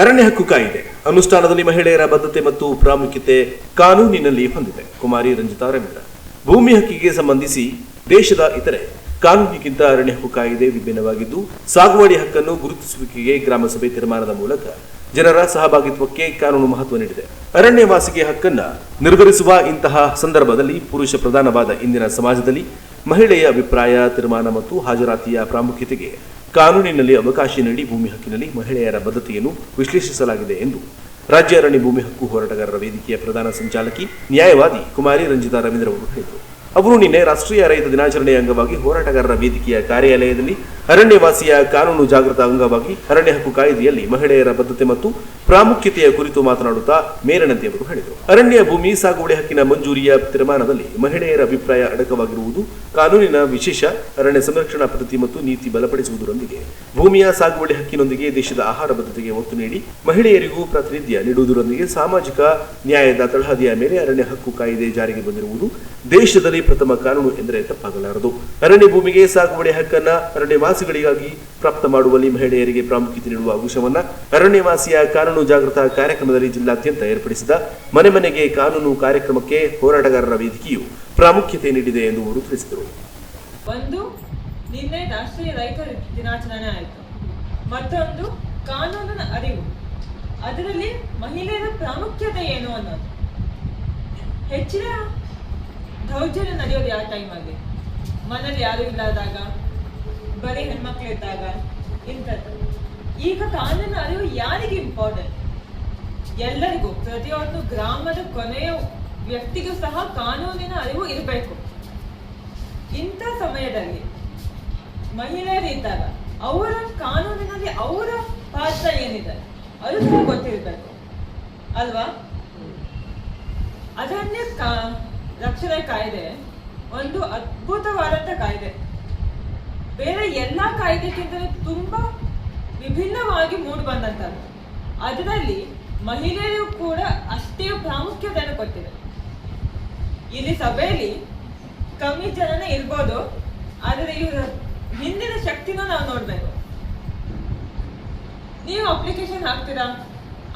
ಅರಣ್ಯ ಹಕ್ಕು ಕಾಯಿದೆ. ಅನುಷ್ಠಾನದಲ್ಲಿ ಮಹಿಳೆಯರ ಬದ್ಧತೆ ಮತ್ತು ಪ್ರಾಮುಖ್ಯತೆ ಕಾನೂನಿನಲ್ಲಿ ಹೊಂದಿದೆ. ಕುಮಾರಿ ರಂಜಿತಾ ರವೀಂದ್ರ. ಭೂಮಿ ಹಕ್ಕಿಗೆ ಸಂಬಂಧಿಸಿ ದೇಶದ ಇತರೆ ಕಾನೂನಿಗಿಂತ ಅರಣ್ಯ ಹಕ್ಕು ಕಾಯಿದೆ ವಿಭಿನ್ನವಾಗಿದ್ದು, ಸಾಗುವಳಿ ಹಕ್ಕನ್ನು ಗುರುತಿಸುವಿಕೆಗೆ ಗ್ರಾಮಸಭೆ ತೀರ್ಮಾನದ ಮೂಲಕ ಜನರ ಸಹಭಾಗಿತ್ವಕ್ಕೆ ಕಾನೂನು ಮಹತ್ವ ನೀಡಿದೆ. ಅರಣ್ಯವಾಸಿಗೆ ಹಕ್ಕನ್ನ ನಿರ್ಧರಿಸುವ ಇಂತಹ ಸಂದರ್ಭದಲ್ಲಿ ಪುರುಷ ಪ್ರಧಾನವಾದ ಇಂದಿನ ಸಮಾಜದಲ್ಲಿ ಮಹಿಳೆಯ ಅಭಿಪ್ರಾಯ, ತೀರ್ಮಾನ ಮತ್ತು ಹಾಜರಾತಿಯ ಪ್ರಾಮುಖ್ಯತೆಗೆ ಕಾನೂನಿನಲ್ಲಿ ಅವಕಾಶ ನೀಡಿ ಭೂಮಿ ಹಕ್ಕಿನಲ್ಲಿ ಮಹಿಳೆಯರ ಬದ್ಧತೆಯನ್ನು ವಿಶ್ಲೇಷಿಸಲಾಗಿದೆ ಎಂದು ರಾಜ್ಯ ಅರಣ್ಯ ಭೂಮಿ ಹಕ್ಕು ಹೋರಾಟಗಾರರ ವೇದಿಕೆಯ ಪ್ರಧಾನ ಸಂಚಾಲಕಿ, ನ್ಯಾಯವಾದಿ ಕುಮಾರಿ ರಂಜಿತಾ ರವೀಂದ್ರ ಅವರು ಹೇಳಿದರು. ಅವರು ನಿನ್ನೆ ರಾಷ್ಟ್ರೀಯ ರೈತ ದಿನಾಚರಣೆಯ ಅಂಗವಾಗಿ ಹೋರಾಟಗಾರರ ವೇದಿಕೆಯ ಕಾರ್ಯಾಲಯದಲ್ಲಿ ಅರಣ್ಯವಾಸಿಯ ಕಾನೂನು ಜಾಗೃತ ಅಂಗವಾಗಿ ಅರಣ್ಯ ಹಕ್ಕು ಕಾಯ್ದೆಯಲ್ಲಿ ಮಹಿಳೆಯರ ಬದ್ಧತೆ ಮತ್ತು ಪ್ರಾಮುಖ್ಯತೆಯ ಕುರಿತು ಮಾತನಾಡುತ್ತಾ ಮೇರನಂತೆಯವರು ಹೇಳಿದರು. ಅರಣ್ಯ ಭೂಮಿ ಸಾಗುವಳಿ ಹಕ್ಕಿನ ಮಂಜೂರಿಯ ತೀರ್ಮಾನದಲ್ಲಿ ಮಹಿಳೆಯರ ಅಭಿಪ್ರಾಯ ಅಡಕವಾಗಿರುವುದು, ಕಾನೂನಿನ ವಿಶೇಷ ಅರಣ್ಯ ಸಂರಕ್ಷಣಾ ಪದ್ಧತಿ ಮತ್ತು ನೀತಿ ಬಲಪಡಿಸುವುದರೊಂದಿಗೆ, ಭೂಮಿಯ ಸಾಗುವಳಿ ಹಕ್ಕಿನೊಂದಿಗೆ ದೇಶದ ಆಹಾರ ಭದ್ರತೆಗೆ ಒತ್ತು ನೀಡಿ, ಮಹಿಳೆಯರಿಗೂ ಪ್ರಾತಿನಿಧ್ಯ ನೀಡುವುದರೊಂದಿಗೆ ಸಾಮಾಜಿಕ ನ್ಯಾಯದ ತಳಹದಿಯ ಮೇಲೆ ಅರಣ್ಯ ಹಕ್ಕು ಕಾಯಿದೆ ಜಾರಿಗೆ ಬಂದಿರುವುದು ದೇಶದಲ್ಲಿ ಪ್ರಥಮ ಕಾನೂನು ಎಂದರೆ ತಪ್ಪಾಗಲಾರದು. ಅರಣ್ಯ ಭೂಮಿಗೆ ಸಾಗುವಳಿ ಹಕ್ಕನ್ನ ಅರಣ್ಯವಾಸಿಗಳಿಗಾಗಿ ಪ್ರಾಪ್ತ ಮಾಡುವಲ್ಲಿ ಮಹಿಳೆಯರಿಗೆ ಪ್ರಾಮುಖ್ಯತೆ ನೀಡುವ ಅಂಶವನ್ನ ಅರಣ್ಯವಾಸಿಯ ಕಾನೂನು ಜಾಗೃತ ಕಾರ್ಯಕ್ರಮದಲ್ಲಿ ಜಿಲ್ಲಾದ್ಯಂತ ಏರ್ಪಡಿಸಿದ ಮನೆ ಮನೆಗೆ ಕಾನೂನು ಕಾರ್ಯಕ್ರಮಕ್ಕೆ ಹೋರಾಟಗಾರರ ವೇದಿಕೆಯು ಪ್ರಾಮುಖ್ಯತೆ ನೀಡಿದೆ ಎಂದು ಅವರು ತಿಳಿಸಿದರು. ಒಂದು, ನಿನ್ನೆ ರಾಷ್ಟ್ರೀಯ ರೈತ ದಿನಾಚರಣೆ ಆಯಿತು. ಮತ್ತೊಂದು, ಕಾನೂನಿನ ಅರಿವು. ಅದರಲ್ಲಿ ಮಹಿಳೆಯರ ಪ್ರಾಮುಖ್ಯತೆ ಏನು ಅನ್ನೋದು. ಹೆಚ್ಚಿನ ದೌರ್ಜನ್ಯ ನಡೆಯೋದು ಯಾವ ಟೈಮಲ್ಲಿ ಮನೇಲಿ ಯಾರು ಇಲ್ಲದಾಗ ಬರೀ ಹೆಣ್ಮಕ್ಳು ಇದ್ದಾಗ ಈಗ ಕಾನೂನು ಅರಿವು ಯಾರಿಗೆ ಇಂಪಾರ್ಟೆಂಟ್ ಎಲ್ಲರಿಗೂ, ಪ್ರತಿಯೊಂದು ಗ್ರಾಮದ ಕೊನೆಯ ವ್ಯಕ್ತಿಗೂ ಸಹ ಕಾನೂನಿನ ಅರಿವು ಇರಬೇಕು. ಇಂಥ ಸಮಯದಲ್ಲಿ ಮಹಿಳೆಯರಿದ್ದಾಗ ಅವರ ಕಾನೂನಿನಲ್ಲಿ ಅವರ ಪಾತ್ರ ಏನಿದೆ? ಅದು ಸಹ ಗೊತ್ತಿರಬೇಕು. ಅಲ್ವಾ? ಅದನ್ನೇ ರಕ್ಷಣೆ ಕಾಯ್ದೆ, ಒಂದು ಅದ್ಭುತವಾದಂಥ ಕಾಯ್ದೆ. ಬೇರೆ ಎಲ್ಲ ಕಾಯ್ದೆಗಿಂತ ತುಂಬಾ ವಿಭಿನ್ನವಾಗಿ ಮೂಡಿ ಬಂದಂಥದ್ದು ಅದರಲ್ಲಿ ಮಹಿಳೆಯರು ಕೂಡ ಅಷ್ಟೇ ಪ್ರಾಮುಖ್ಯತೆಯನ್ನು ಕೊಟ್ಟಿದೆ. ಇಲ್ಲಿ ಸಭೆಯಲ್ಲಿ ಕಮ್ಮಿ ಜನನೇ ಇರ್ಬೋದು, ಆದರೆ ಇವರ ಹಿಂದಿನ ಶಕ್ತಿನ ನಾವು ನೋಡ್ಬೇಕು. ನೀವು ಅಪ್ಲಿಕೇಶನ್ ಹಾಕ್ತೀರಾ?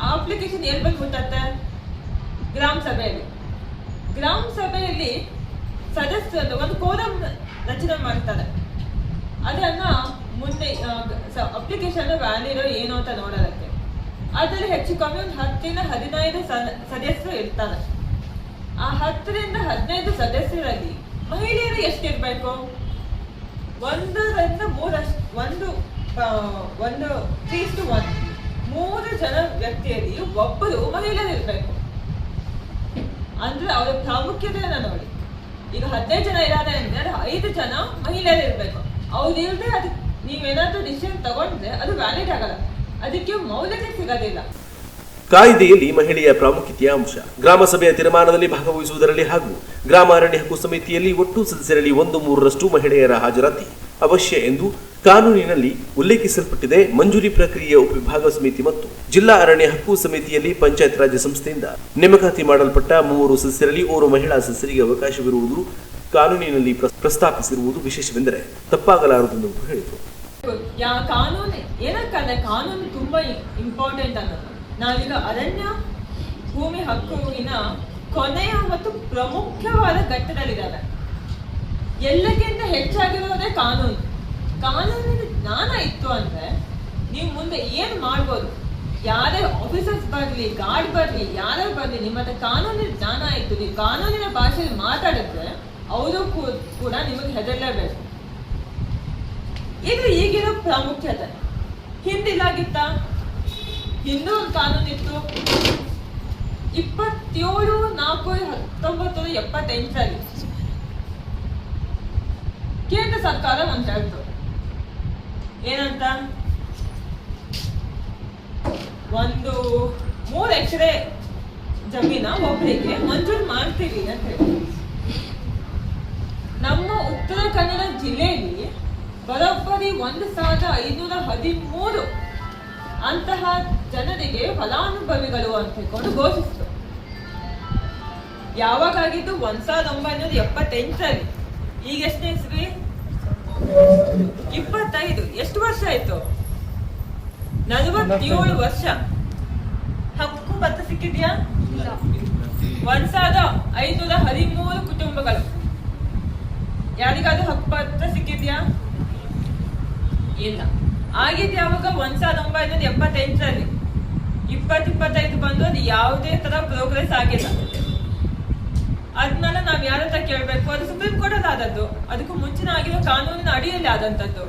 ಆ ಅಪ್ಲಿಕೇಶನ್ ಎಲ್ಲಿ ಬಂದು ಮುಟ್ಟತ್ತೆ? ಗ್ರಾಮ ಸಭೆಯಲ್ಲಿ. ಗ್ರಾಮ ಸಭೆಯಲ್ಲಿ ಸದಸ್ಯರು ಒಂದು ಕೋಲಂ ರಚನೆ ಮಾಡ್ತಾರೆ. ಅದನ್ನ ಮುಂದೆ ಅಪ್ಲಿಕೇಶನ್ ವ್ಯಾಲಿಡೋ ಏನು ಅಂತ ನೋಡೋದಕ್ಕೆ. ಅದರಲ್ಲಿ ಹೆಚ್ಚು ಕಮ್ಮಿ ಒಂದು ಹತ್ತಿನ ಹದಿನೈದು ಸದಸ್ಯರು ಇರ್ತಾರೆ. ಆ ಹತ್ತರಿಂದ ಹದಿನೈದು ಸದಸ್ಯರಲ್ಲಿ ಮಹಿಳೆಯರು ಎಷ್ಟಿರ್ಬೇಕು? ಒಂದರಿಂದ ಮೂರಷ್ಟು ಒಂದು ಒಂದು ತ್ರೀ ಟು ಒನ್ ಮೂರು ಜನ ವ್ಯಕ್ತಿಯಲ್ಲಿ ಒಬ್ಬರು ಮಹಿಳೆಯರು ಇರ್ಬೇಕು. ಅಂದ್ರೆ ಅವರ ಪ್ರಾಮುಖ್ಯತೆಯನ್ನ ನೋಡಿ. ಈಗ ಹದಿನೈದು ಜನ ಇದ್ದಾರೆ ಅಂದ್ರೆ ಐದು ಜನ ಮಹಿಳೆಯರು ಇರ್ಬೇಕು. ಅವ್ರು ಇಲ್ಲದೆ ಅದು ನೀವೇನಾದ್ರೂ ಡಿಸಿಷನ್ ತಗೊಂಡ್ರೆ ಅದು ವ್ಯಾಲಿಡ್ ಆಗಲ್ಲ. ಅದಕ್ಕೆ ಮೌಲ್ಯತೆ ಸಿಗೋದಿಲ್ಲ. ಕಾಯ್ದೆಯಲ್ಲಿ ಮಹಿಳೆಯ ಪ್ರಾಮುಖ್ಯತೆಯ ಅಂಶ. ಗ್ರಾಮ ಸಭೆಯ ತೀರ್ಮಾನದಲ್ಲಿ ಭಾಗವಹಿಸುವುದರಲ್ಲಿ ಹಾಗೂ ಗ್ರಾಮ ಅರಣ್ಯ ಹಕ್ಕು ಸಮಿತಿಯಲ್ಲಿ ಒಟ್ಟು ಸದಸ್ಯರಲ್ಲಿ ಒಂದು ಮೂರರಷ್ಟು ಮಹಿಳೆಯರ ಹಾಜರಾತಿ ಅವಶ್ಯ ಎಂದು ಕಾನೂನಿನಲ್ಲಿ ಉಲ್ಲೇಖಿಸಲ್ಪಟ್ಟಿದೆ. ಮಂಜೂರಿ ಪ್ರಕ್ರಿಯೆಯ ಉಪವಿಭಾಗ ಸಮಿತಿ ಮತ್ತು ಜಿಲ್ಲಾ ಅರಣ್ಯ ಹಕ್ಕು ಸಮಿತಿಯಲ್ಲಿ ಪಂಚಾಯತ್ ರಾಜ್ ಸಂಸ್ಥೆಯಿಂದ ನೇಮಕಾತಿ ಮಾಡಲ್ಪಟ್ಟ ಮೂವರು ಸದಸ್ಯರಲ್ಲಿ ಓರ್ವ ಮಹಿಳಾ ಸದಸ್ಯರಿಗೆ ಅವಕಾಶವಿರುವುದು ಕಾನೂನಿನಲ್ಲಿ ಪ್ರಸ್ತಾಪಿಸಿರುವುದು ವಿಶೇಷವೆಂದರೆ ತಪ್ಪಾಗಲಾರದು ಎಂದು ಹೇಳಿದರು. ಕಾನೂನು, ಏನಕ್ಕಂದ್ರೆ ಕಾನೂನು ತುಂಬಾ ಇಂಪಾರ್ಟೆಂಟ್ ಅನ್ನೋದು. ನಾವೀಗ ಅರಣ್ಯ ಭೂಮಿ ಹಕ್ಕುವಿನ ಕೊನೆಯ ಮತ್ತು ಪ್ರಮುಖವಾದ ಘಟ್ಟಗಳಿದ್ದಾವೆ ಎಲ್ಲಕ್ಕಿಂತ ಹೆಚ್ಚಾಗಿರೋದೇ ಕಾನೂನು. ಕಾನೂನಿನ ಜ್ಞಾನ ಇತ್ತು ಅಂದ್ರೆ ನೀವು ಮುಂದೆ ಏನ್ ಮಾಡ್ಬೋದು? ಯಾರೇ ಆಫೀಸರ್ಸ್ ಬರ್ಲಿ ಗಾರ್ಡ್ ಬರ್ಲಿ ಯಾರೇ ಬರ್ಲಿ ನಿಮ್ಮ ಕಾನೂನಿನ ಜ್ಞಾನ ಇತ್ತು. ನೀವು ಕಾನೂನಿನ ಭಾಷೆಯಲ್ಲಿ ಮಾತಾಡಿದ್ರೆ ಅವರು ಕೂಡ ನಿಮಗೆ ಹೆದರಲೇಬೇಕು. ಇದು ಈಗಿರೋ ಪ್ರಾಮುಖ್ಯತೆ. ಹಿಂದಿಲ್ಲಾಗಿತ್ತ ಹಿಂದೂ ಒಂದು ಕಾನೂನು ಇತ್ತು ಇಪ್ಪತ್ತೇಳು ನಾಲ್ಕು ಹತ್ತೊಂಬತ್ತು ಎಪ್ಪತ್ತೆಂಟರಲ್ಲಿ ಕೇಂದ್ರ ಸರ್ಕಾರ ಒಂದು ಹೇಳ್ತು. ಏನಂತ? ಒಂದು ಮೂರು ಎಕರೆ ಜಮೀನ ಒಬ್ಬರಿಗೆ ಮಂಜೂರು ಮಾಡ್ತೀವಿ ಅಂತ ಹೇಳಿ ಜಿಲ್ಲೆಯಲ್ಲಿ ಬರೋಬ್ಬರಿ ಒಂದು ಸಾವಿರದ ಐನೂರ ಹದಿಮೂರು ಅಂತಹ ಜನರಿಗೆ ಫಲಾನುಭವಿಗಳು ಅಂತ ಹೇಳ್ಕೊಂಡು ಘೋಷಿಸಿತು ಯಾವಾಗ ಆಗಿದ್ದು ಒಂದ್ ಸಾವಿರದ ಒಂಬೈನೂರ ಎಪ್ಪತ್ತೆಂಟರಲ್ಲಿ. ಈಗ ಎಷ್ಟನೇ ಇಸ್ವಿ ಇಪ್ಪತ್ತೈದು. ಎಷ್ಟು ವರ್ಷ ಆಯ್ತು? ನಲವತ್ತೇಳು ವರ್ಷ. ಸಿಕ್ಕಿದ್ಯಾ? ಒಂದ್ ಸಾವಿರದ ಐನೂರ ಹದಿಮೂರು ಕುಟುಂಬಗಳು. ಯಾರಿಗಾದ್ರೂ ಹಕ್ಕುಪತ್ರ ಸಿಕ್ಕಿದ್ಯಾ? ಇಲ್ಲ. ಆಗಿದ್ದು ಯಾವಾಗ ಒಂದ್ ಸಾವಿರದ ಒಂಬೈನೂರ ಎಪ್ಪತ್ತೆಂಟರಲ್ಲಿ. ಇಪ್ಪತ್ ಇಪ್ಪತ್ತೈದು ಬಂದು ಅದು ಯಾವುದೇ ತರ ಪ್ರೋಗ್ರೆಸ್ ಆಗಿಲ್ಲ. ಅದನ್ನ ನಾವ್ ಯಾರ ಹತ್ರ ಕೇಳ್ಬೇಕು? ಅದು ಸುಪ್ರೀಂ ಕೋರ್ಟ್ ಅಲ್ಲಿ ಆದದ್ದು. ಅದಕ್ಕೂ ಮುಂಚಿನ ಆಗಿರೋ ಕಾನೂನಿನ ಅಡಿಯಲ್ಲಿ ಆದಂತದ್ದು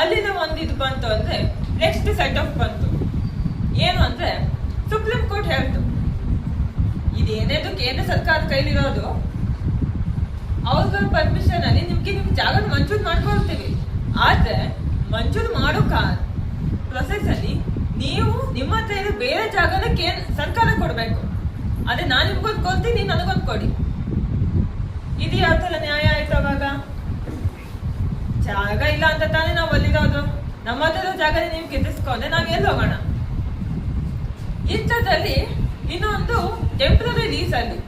ಅಲ್ಲಿನ ಒಂದು ಇದು ಬಂತು ಅಂದ್ರೆ ನೆಕ್ಸ್ಟ್ ಸೆಟ್ ಆಫ್ ಬಂತು. ಏನು ಅಂದ್ರೆ ಸುಪ್ರೀಂ ಕೋರ್ಟ್ ಹೇಳ್ತು. ಇದೇನೇದು ಕೇಂದ್ರ ಸರ್ಕಾರದ ಕೈಲಿರೋದು? ಅವ್ರಗಳ ಪರ್ಮಿಷನ್ ಅಲ್ಲಿ ನಿಮ್ಗೆ ನಿಮ್ ಜಾಗ ಮಂಜೂರು ಮಾಡ್ಕೊಳ್ತೀವಿ. ಆದ್ರೆ ಮಂಜೂರು ಮಾಡೋ ಪ್ರೊಸೆಸ್ ಅಲ್ಲಿ ನೀವು ನಿಮ್ಮ ಹತ್ರ ಇರೋ ಬೇರೆ ಜಾಗನ ಕೇಂದ್ರ ಸರ್ಕಾರ ಕೊಡ್ಬೇಕು. ಅದೇ ನಾನು ನಿಮ್ಗೊಂದು ಕೊಡ್ತೀನಿ ನೀನ್ ನನಗೊಂದು ಕೊಡಿ. ಇದು ಯಾವ ತರ ನ್ಯಾಯ ಆಯ್ತು ಅವಾಗ? ಜಾಗ ಇಲ್ಲ ಅಂತ ತಾನೇ ನಾವು ಅಲ್ಲಿರೋದು. ನಮ್ಮ ಹತ್ರ ಜಾಗನೇ ನೀವು ಕಿತ್ತಿಸ್ಕೊಂಡ್ರೆ ನಾವ್ ಎಲ್ಲಿ ಹೋಗೋಣ? ಇಂಥದ್ದಲ್ಲಿ ಇನ್ನೊಂದು ಟೆಂಪ್ರರಿ ಲೀಸ್ ಅಲ್ಲಿ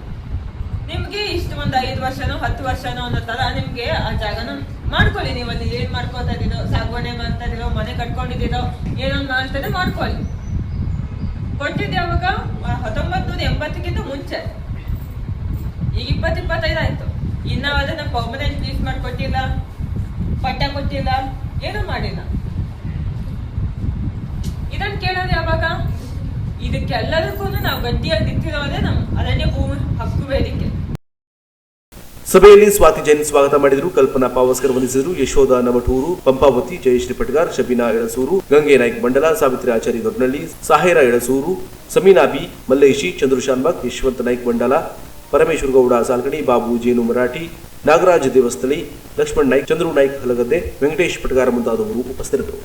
ನಿಮ್ಗೆ ಇಷ್ಟು ಒಂದ್ ಐದು ವರ್ಷನೋ, ಹತ್ತು ವರ್ಷನೋ ಅನ್ನೋ ತರ ನಿಮ್ಗೆ ಆ ಜಾಗನ ಮಾಡ್ಕೊಳ್ಳಿ. ನೀವು ಅಲ್ಲಿ ಏನ್ ಮಾಡ್ಕೊತಾ ಇದೀರೋ, ಸಾಗುವಣೆ ಮಾಡ್ತಾ ಇದೀರೋ, ಮನೆ ಕಟ್ಕೊಂಡಿದ್ದೀರೋ ಮಾಡ್ತಾ ಮಾಡ್ತಾರೆ ಮಾಡ್ಕೊಳ್ಳಿ. ಕೊಟ್ಟಿದ್ದೆ ಯಾವಾಗ ಹತ್ತೊಂಬತ್ತು ನೂರ ಎಂಬತ್ತಕ್ಕಿಂತ ಮುಂಚೆ. ಈಗ ಇಪ್ಪತ್ ಇಪ್ಪತ್ತೈದು ಆಯ್ತು. ಇನ್ನ ಅದನ್ನ ಪರ್ಮನೆಂಟ್ ಲೀಸ್ ಮಾಡ್ಕೊಟ್ಟಿಲ್ಲ, ಪಟ್ಟ ಕೊಟ್ಟಿಲ್ಲ, ಏನೂ ಮಾಡಿಲ್ಲ. ಇದನ್ನ ಕೇಳೋದು ಯಾವಾಗ? ಇದಕ್ಕೆಲ್ಲದಕ್ಕೂ ನಾವು ಗಟ್ಟಿಯಾಗಿ ನಿಂತಿರೋದೇ ನಮ್ ಅರಣ್ಯ ಭೂಮಿ. ವೇದಿಕೆ ಸಭೆಯಲ್ಲಿ ಸ್ವಾತಿ ಜೈನ್ ಸ್ವಾಗತ ಮಾಡಿದರು. ಕಲ್ಪನಾ ಪಾವಸ್ಕರ್ ವಂದಿಸಿದರು. ಯಶೋಧ ನವಟೂರು, ಪಂಪಾವತಿ, ಜಯಶ್ರೀ ಪಟ್ಗಾರ್, ಶಬೀನಾ ಎಳಸೂರು, ಗಂಗೆ ನಾಯ್ಕ ಮಂಡಲ, ಸಾವಿತ್ರಿ ಆಚಾರ್ಯ ದೊಡ್ಡನಳ್ಳಿ ಸಾಹೇರ ಎಳಸೂರು, ಸಮೀನಾ ಬಿ, ಮಲ್ಲೇಶಿ, ಚಂದ್ರಶಾನ್ ಯಶವಂತ ನಾಯ್ಕ ಮಂಡಲ, ಪರಮೇಶ್ವರ ಗೌಡ ಸಾಲ್ಗಣಿ ಬಾಬು ಜೇನು ಮರಾಠಿ, ನಾಗರಾಜ್ ದೇವಸ್ಥಳಿ, ಲಕ್ಷ್ಮಣ್ ನಾಯ್ಕ್, ಚಂದ್ರು ನಾಯ್ಕ್ ಹಲಗದ್ದೆ, ವೆಂಕಟೇಶ್ ಪಟ್ಗಾರ ಮುಂತಾದವರು ಉಪಸ್ಥಿತರಿದ್ದರು.